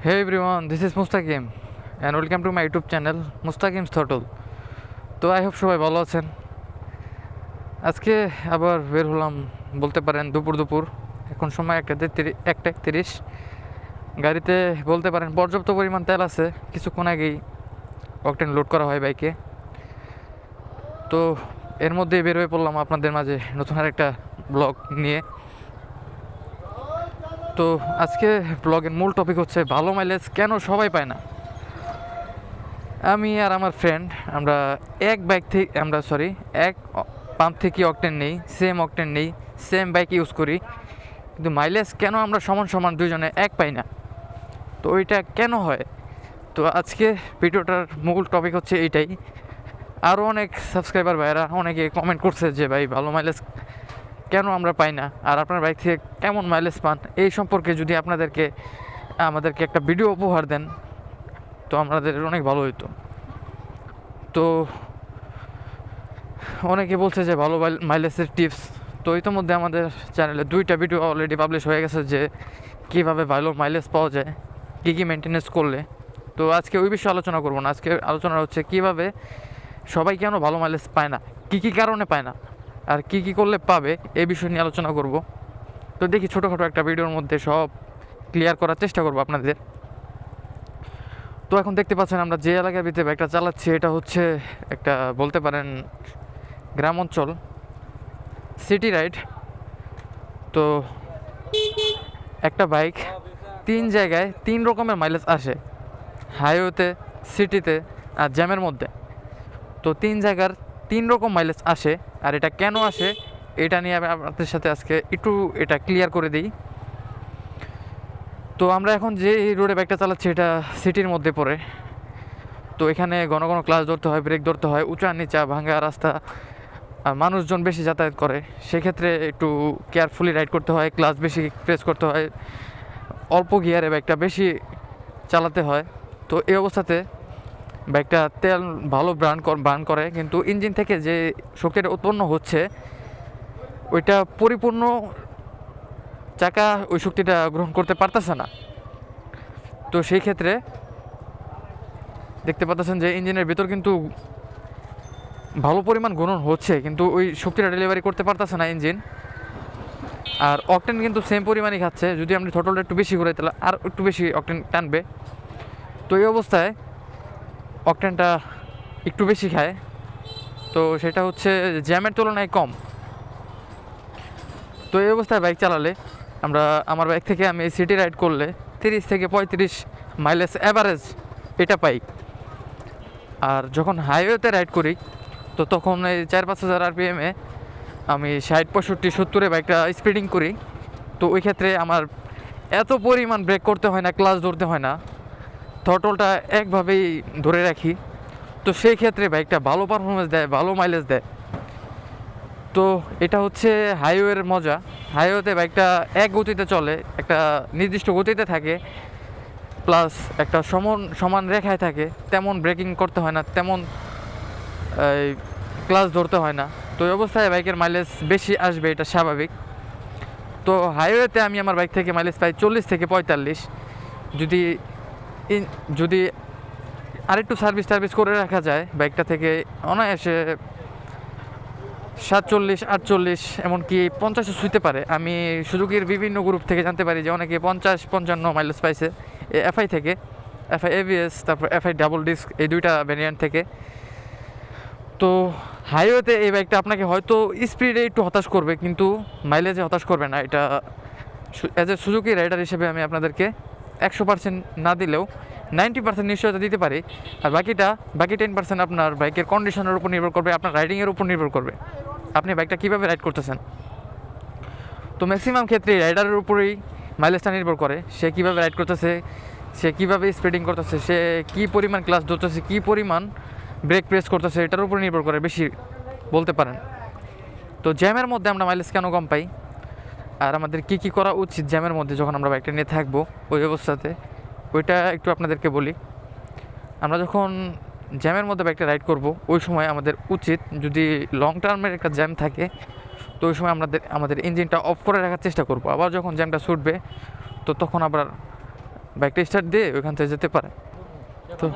Hey everyone, this is Mustaqim and welcome to my YouTube channel Mustaqim's Throttle. তো I hope সবাই ভালো আছেন। আজকে আবার বের হলাম বলতে পারেন দুপুর দুপুর এখন সময় একটা একটা একত্রিশ গাড়িতে বলতে পারেন পর্যাপ্ত পরিমাণ তেল আছে কিছুক্ষণ আগেই অকটেন লোড করা হয় বাইকে তো এর মধ্যেই বের হয়ে পড়লাম আপনাদের মাঝে নতুন আর একটা ব্লগ নিয়ে। তো আজকে ব্লগের মূল টপিক হচ্ছে, ভালো মাইলেজ কেন সবাই পায় না? আমি আর আমার ফ্রেন্ড আমরা এক বাইক থেকে আমরা সরি এক পাম্প থেকে অকটেন নেই সেম অকটেন নেই সেম বাইক ইউজ করি, কিন্তু মাইলেজ কেন আমরা সমান সমান দুজনে এক পাই না? তো ওইটা কেন হয়? তো আজকে ভিডিওটার মূল টপিক হচ্ছে এইটাই। আরও অনেক সাবস্ক্রাইবার ভাইয়েরা অনেকে কমেন্ট করছে যে, ভাই, ভালো মাইলেজ কেন আমরা পাই না? আর আপনার বাইক থেকে কেমন মাইলেজ পান? এই সম্পর্কে যদি আপনাদেরকে, আমাদেরকে একটা ভিডিও উপহার দেন, তো আমাদের অনেক ভালো হতো তো, অনেকে বলছে যে ভালো মাইলেজের টিপস তো ইতিমধ্যে আমাদের চ্যানেলে দুইটা ভিডিও অলরেডি পাবলিশ হয়ে গেছে যে কীভাবে ভালো মাইলেজ পাওয়া যায়, কী কী মেনটেনেন্স করলে। তো আজকে ওই বিষয়ে আলোচনা করব না। আজকে আলোচনা হচ্ছে কীভাবে সবাই কেন ভালো মাইলেজ পায় না? কী কী কারণে পায় না? আর কী কী করলে পাবে, এই বিষয় নিয়ে আলোচনা করব। তো দেখি ছোটোখাটো একটা ভিডিওর মধ্যে সব ক্লিয়ার করার চেষ্টা করব আপনাদের। তো এখন দেখতে পাচ্ছেন আমরা যে এলাকার ভিতরে বাইকটা চালাচ্ছি, এটা হচ্ছে একটা বলতে পারেন গ্রাম অঞ্চল সিটি রাইড তো একটা বাইক তিন জায়গায় তিন রকমের মাইলেজ আসে হাইওয়েতে সিটিতে আর জ্যামের মধ্যে। তো তিন জায়গার তিন রকম মাইলেজ আসে, আর এটা কেন আসে, এটা নিয়ে আমি আপনাদের সাথে আজকে একটু এটা ক্লিয়ার করে দিই। তো আমরা এখন যে রোডে বাইকটা চালাচ্ছি, এটা সিটির মধ্যে পড়ে। তো এখানে ঘন ঘন ক্লাস ধরতে হয় ব্রেক ধরতে হয়, উঁচা, নিচা, ভাঙ্গা রাস্তা, আর মানুষজন বেশি যাতায়াত করে। সেক্ষেত্রে একটু কেয়ারফুলি রাইড করতে হয় ক্লাস বেশি প্রেস করতে হয়। অল্প গিয়ারে বাইকটা বেশি চালাতে হয়। তো এই অবস্থাতে বাইকটা তেল ভালো ব্রান বার্ন করে, কিন্তু ইঞ্জিন থেকে যে শক্তিটা উৎপন্ন হচ্ছে, ওইটা পরিপূর্ণ চাকা ওই শক্তিটা গ্রহণ করতে পারতেছে না। তো সেই ক্ষেত্রে দেখতে পাচ্ছেন যে ইঞ্জিনের ভেতর কিন্তু ভালো পরিমাণ গুণন হচ্ছে, কিন্তু ওই শক্তিটা ডেলিভারি করতে পারতেছে না ইঞ্জিন। আর অকটেন কিন্তু সেম পরিমাণই খাচ্ছে, যদি আপনি থটলটা একটু বেশি করে তাহলে আর একটু বেশি অকটেন টানবে। তো এই অবস্থায় অকটেনটা একটু বেশি খায়। তো সেটা হচ্ছে জ্যামের তুলনায় কম। তো এই অবস্থায় বাইক চালালে আমরা, আমার বাইক থেকে আমি সিটি রাইড করলে তিরিশ থেকে পঁয়ত্রিশ মাইলেজ অ্যাভারেজ এটা পাই। আর যখন হাইওয়েতে রাইড করি, তো তখন এই চার পাঁচ হাজার আরপিএমে আমি ষাট, পঁয়ষট্টি, সত্তরে বাইকটা স্পিডিং করি। তো ওই ক্ষেত্রে আমার এত পরিমাণ ব্রেক করতে হয় না ক্লাস ধরতে হয় না। থটলটা একভাবেই ধরে রাখি। তো সেই ক্ষেত্রে বাইকটা ভালো পারফরমেন্স দেয়, ভালো মাইলেজ দেয়। তো এটা হচ্ছে হাইওয়ের মজা। হাইওয়েতে বাইকটা এক গতিতে চলে, একটা নির্দিষ্ট গতিতে থাকে প্লাস একটা সমান সমান রেখায় থাকে। তেমন ব্রেকিং করতে হয় না, তেমন ক্লাস ধরতে হয় না। তো এই অবস্থায় বাইকের মাইলেজ বেশি আসবে, এটা স্বাভাবিক। তো হাইওয়েতে আমি আমার বাইক থেকে মাইলেজ পাই চল্লিশ থেকে পঁয়তাল্লিশ। যদি যদি আরেকটু সার্ভিস টার্ভিস করে রাখা যায়, বাইকটা থেকে অনায়াসে সাতচল্লিশ, আটচল্লিশ, এমনকি পঞ্চাশও ছুঁতে পারে। আমি সুযোগের বিভিন্ন গ্রুপ থেকে জানতে পারি যে অনেকে পঞ্চাশ, পঞ্চান্ন মাইলেজ পাইছে। এফআই থেকে এফআই এভিএস তারপর এফআই ডাবল ডিস্ক এই দুইটা ভ্যারিয়েন্ট থেকে। তো হাইওয়েতে এই বাইকটা আপনাকে হয়তো স্পিডে একটু হতাশ করবে, কিন্তু মাইলেজে হতাশ করবে না। এটা অ্যাজ এ সুযোগী রাইডার হিসেবে আমি আপনাদেরকে একশো পার্সেন্ট না দিলেও নাইনটি পার্সেন্ট নিশ্চয়তা দিতে পারি। আর বাকিটা, বাকি টেন পার্সেন্ট আপনার বাইকের কন্ডিশনের উপর নির্ভর করবে, আপনার রাইডিংয়ের উপর নির্ভর করবে। আপনি বাইকটা কীভাবে রাইড করতেছেন? তো ম্যাক্সিমাম ক্ষেত্রে রাইডারের উপরেই মাইলেজটা নির্ভর করে, সে কীভাবে রাইড করতেছে, সে কীভাবে স্পিডিং করতেছে, সে কী পরিমাণ ক্লাস ধরতেছে, কী পরিমাণ ব্রেক প্রেস করতেছে, এটার উপর নির্ভর করে, বেশি বলতে পারেন। তো জ্যামের মধ্যে আমরা মাইলেজ কেন কম পাই? আর আমাদের কি কি করা উচিত জ্যামের মধ্যে যখন আমরা বাইকটা নিয়ে থাকব, ওই অবস্থাতে? ওইটা একটু আপনাদেরকে বলি। আমরা যখন জ্যামের মধ্যে বাইকটা রাইড করব, ওই সময় আমাদের উচিত যদি লং টার্মের একটা জ্যাম থাকে, তো ওই সময় আমাদের আমাদের ইঞ্জিনটা অফ করে রাখার চেষ্টা করব। আবার যখন জ্যামটা ছুটবে, তো তখন আবার বাইকটা স্টার্ট দিয়ে ওইখান থেকে যেতে পারে। তো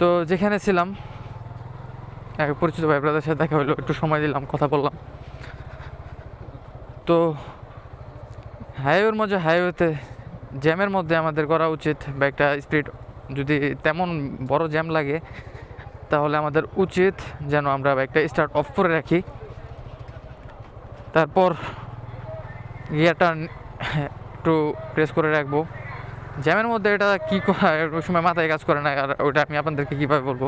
তো যেখানে ছিলাম এক পরিচিত ভাই ব্রাদার সাথে দেখা হলো, একটু সময় দিলাম, কথা বললাম। তো হাইওয়ের মধ্যে হাইওয়েতে জ্যামের মধ্যে আমাদের করা উচিত বাইকটা স্পিড যদি তেমন বড় জ্যাম লাগে, তাহলে আমাদের উচিত যেন আমরা বাইকটা স্টার্ট অফ করে রাখি। তারপর গিয়ারটা একটু প্রেস করে রাখব। জ্যামের মধ্যে এটা কী ওই সময় মাথায় কাজ করে না, আর ওটা আমি আপনাদেরকে কীভাবে বলব?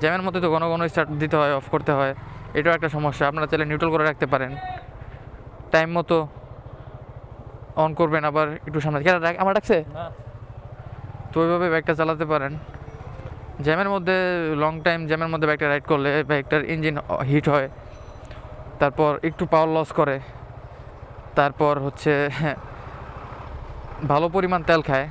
জ্যামের মধ্যে তো ঘন ঘন স্টার্ট দিতে হয় অফ করতে হয়, এটাও একটা সমস্যা। আপনারা চাইলে নিউট্রাল করে রাখতে পারেন। টাইম মতো অন করবেন আবার একটু সামনে। কেন ডাক আমার ডাকছে? তো ওইভাবে বাইকটা চালাতে পারেন। জ্যামের মধ্যে লং টাইম জ্যামের মধ্যে বাইকটা রাইড করলে বাইকটার ইঞ্জিন হিট হয়। তারপর একটু পাওয়ার লস করে। তারপর হচ্ছে ভালো পরিমাণ তেল খায়।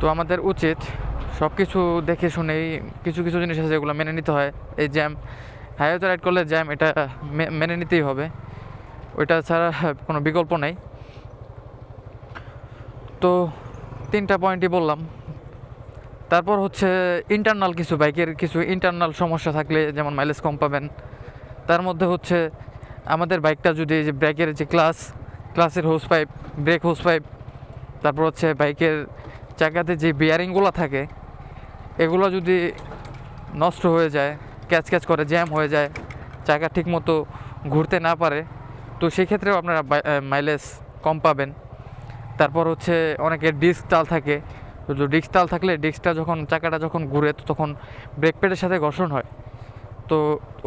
তো আমাদের উচিত সব কিছু দেখে শুনেই কিছু কিছু জিনিস আছে যেগুলো মেনে নিতে হয়। এই জ্যাম হাইওয়েতে রাইড করলে জ্যাম এটা মেনে নিতেই হবে। ওইটা ছাড়া কোনো বিকল্প নেই। তো তিনটা পয়েন্টই বললাম। তারপর হচ্ছে ইন্টারনাল কিছু বাইকের কিছু ইন্টারনাল সমস্যা থাকলে যেমন মাইলেজ কম পাবেন। তার মধ্যে হচ্ছে আমাদের বাইকটা যদি যে ব্রেকের যে ক্লাস ক্লাসের hose pipe brake hose pipe তারপর হচ্ছে বাইকের চাকাতে যে বিয়ারিংগুলো থাকে এগুলো যদি নষ্ট হয়ে যায়, ক্যাচ ক্যাচ করে, জ্যাম হয়ে যায় চাকা ঠিকমতো ঘুরতে না পারে, তো সেক্ষেত্রেও আপনারা মাইলেজ কম পাবেন। তারপর হচ্ছে অনেকের ডিস্ক তাল থাকে। তো ডিস্ক তাল থাকলে ডিস্কটা যখন, চাকাটা যখন ঘুরে, তো তখন ব্রেক প্যাডের সাথে ঘর্ষণ হয়। তো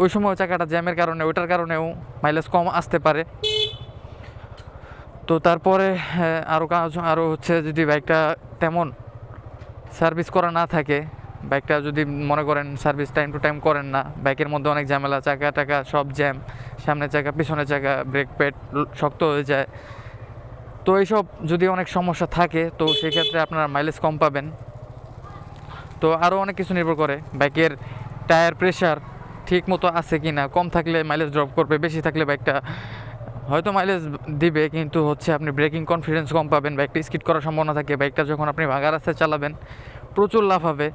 ওই সময় চাকাটা জ্যামের কারণে, ওইটার কারণেও মাইলেজ কম আসতে পারে। তো তারপরে আরও কাজ আরও হচ্ছে যদি বাইকটা তেমন সার্ভিস করা না থাকে বাইকটা যদি মনে করেন সার্ভিস টাইম টু টাইম করেন না, বাইকের মধ্যে অনেক ঝামেলা, চাকা টাকা সব জ্যাম সামনের চাকা পিছনের চাকা ব্রেক প্যাড শক্ত হয়ে যায়। তো এইসব যদি অনেক সমস্যা থাকে, তো সেক্ষেত্রে আপনার মাইলেজ কম পাবেন। তো আরও অনেক কিছু নির্ভর করে, বাইকের টায়ার প্রেশার ঠিক মতো আছে কি না কম থাকলে মাইলেজ ড্রপ করবে, বেশি থাকলে বাইকটা হয়তো মাইলেজ দিবে, কিন্তু হচ্ছে আপনি ব্রেকিং কনফিডেন্স কম পাবেন, বাইকটা স্কিড করার সম্ভাবনা থাকে, বাইকটা যখন আপনি ভাগা রাস্তায় চালাবেন, প্রচুর লাভ হবে।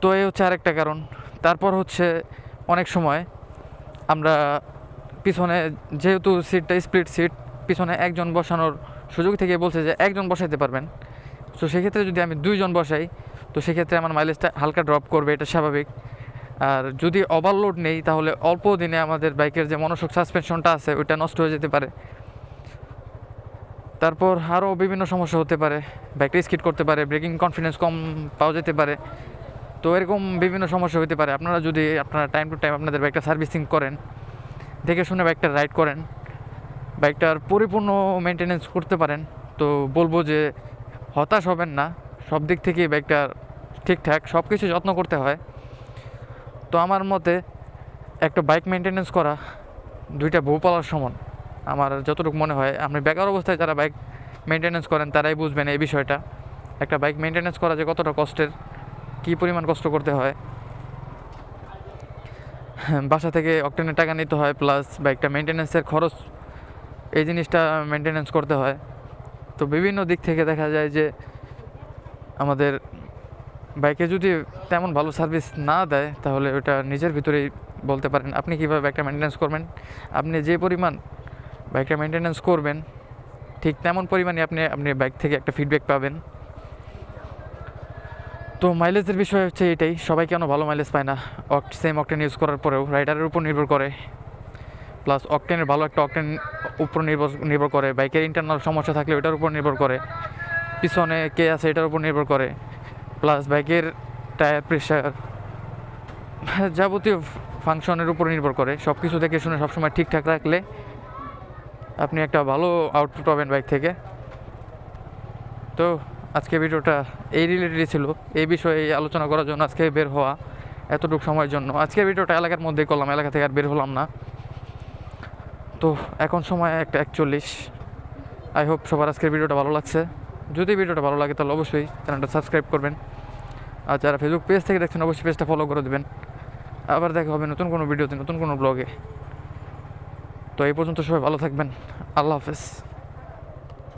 তো এই হচ্ছে আরেকটা কারণ। তারপর হচ্ছে অনেক সময় আমরা পিছনে যেহেতু সিটটা স্প্লিট সিট পিছনে একজন বসানোর সুযোগ থেকে বলছে যে একজন বসাইতে পারবেন। তো সেক্ষেত্রে যদি আমি দুইজন বসাই, তো সেক্ষেত্রে আমার মাইলেজটা হালকা ড্রপ করবে, এটা স্বাভাবিক। আর যদি ওভারলোড নেই, তাহলে অল্প দিনে আমাদের বাইকের যে মনোসক সাসপেনশনটা আছে, ওইটা নষ্ট হয়ে যেতে পারে। তারপর আরও বিভিন্ন সমস্যা হতে পারে। বাইকটা স্কিট করতে পারে ব্রেকিং কনফিডেন্স কম পাওয়া যেতে পারে। তো এরকম বিভিন্ন সমস্যা হতে পারে। আপনারা যদি আপনারা টাইম টু টাইম আপনাদের বাইকটা সার্ভিসিং করেন, দেখে শুনে বাইকটা রাইড করেন বাইকটার পরিপূর্ণ মেনটেনেন্স করতে পারেন, তো বলব যে হতাশ হবেন না। সব দিক থেকেই বাইকটা ঠিকঠাক সব কিছু যত্ন করতে হয়। তো আমার মতে একটা বাইক মেনটেনেন্স করা দুইটা বউ পালার সমান। আমার যতটুকু মনে হয়, আপনি বেকার অবস্থায় যারা বাইক মেনটেনেন্স করেন, তারাই বুঝবেন এই বিষয়টা। একটা বাইক মেনটেনেন্স করা যে কতটা কষ্টের পরিমাণ কষ্ট করতে হয়? বাসা থেকে অকটেনের টাকা নিতে হয় প্লাস বাইকটা মেনটেনেন্সের খরচ, এই জিনিসটা মেনটেনেন্স করতে হয়। তো বিভিন্ন দিক থেকে দেখা যায় যে আমাদের বাইকে যদি তেমন ভালো সার্ভিস না দেয়, তাহলে ওটা নিজের ভিতরেই বলতে পারেন। আপনি কীভাবে বাইকটা মেনটেন্স করবেন? আপনি যে পরিমাণ বাইকটা মেনটেন্যান্স করবেন, ঠিক তেমন পরিমাণে আপনি আপনি বাইক থেকে একটা ফিডব্যাক পাবেন। তো মাইলেজের বিষয় হচ্ছে এটাই, সবাই কেন ভালো মাইলেজ পায় না? অক্ট সেম অকটেন ইউজ করার পরেও রাইডারের উপর নির্ভর করে। প্লাস অকটেনের ভালো একটা অকটেন উপর নির্ভর নির্ভর করে। বাইকের ইন্টারনাল সমস্যা থাকলে ওটার উপর নির্ভর করে। পিছনে কে আছে এটার উপর নির্ভর করে। প্লাস বাইকের টায়ার প্রেশার যাবতীয় ফাংশনের উপর নির্ভর করে। সব কিছু দেখে শুনে সবসময় ঠিকঠাক রাখলে আপনি একটা ভালো আউটপুট পাবেন বাইক থেকে। তো আজকে ভিডিওটা এই রিলেটেডই ছিল। এই বিষয়ে আলোচনা করার জন্য আজকে বের হওয়া এতটুকু সময়ের জন্য। আজকের ভিডিওটা এলাকার মধ্যেই করলাম, এলাকা থেকে আর বের হলাম না। তো এখন সময় একটা একচল্লিশ। আই হোপ সবার আজকের ভিডিওটা ভালো লাগছে। যদি ভিডিওটা ভালো লাগে তাহলে অবশ্যই চ্যানেলটা সাবস্ক্রাইব করবেন। আর যারা ফেসবুক পেজ থেকে দেখছেন, অবশ্যই পেজটা ফলো করে দেবেন। আবার দেখা হবে নতুন কোনো ভিডিওতে, নতুন কোনো ব্লগে তো তো এই পর্যন্ত সবাই ভালো থাকবেন। আল্লাহ হাফেজ।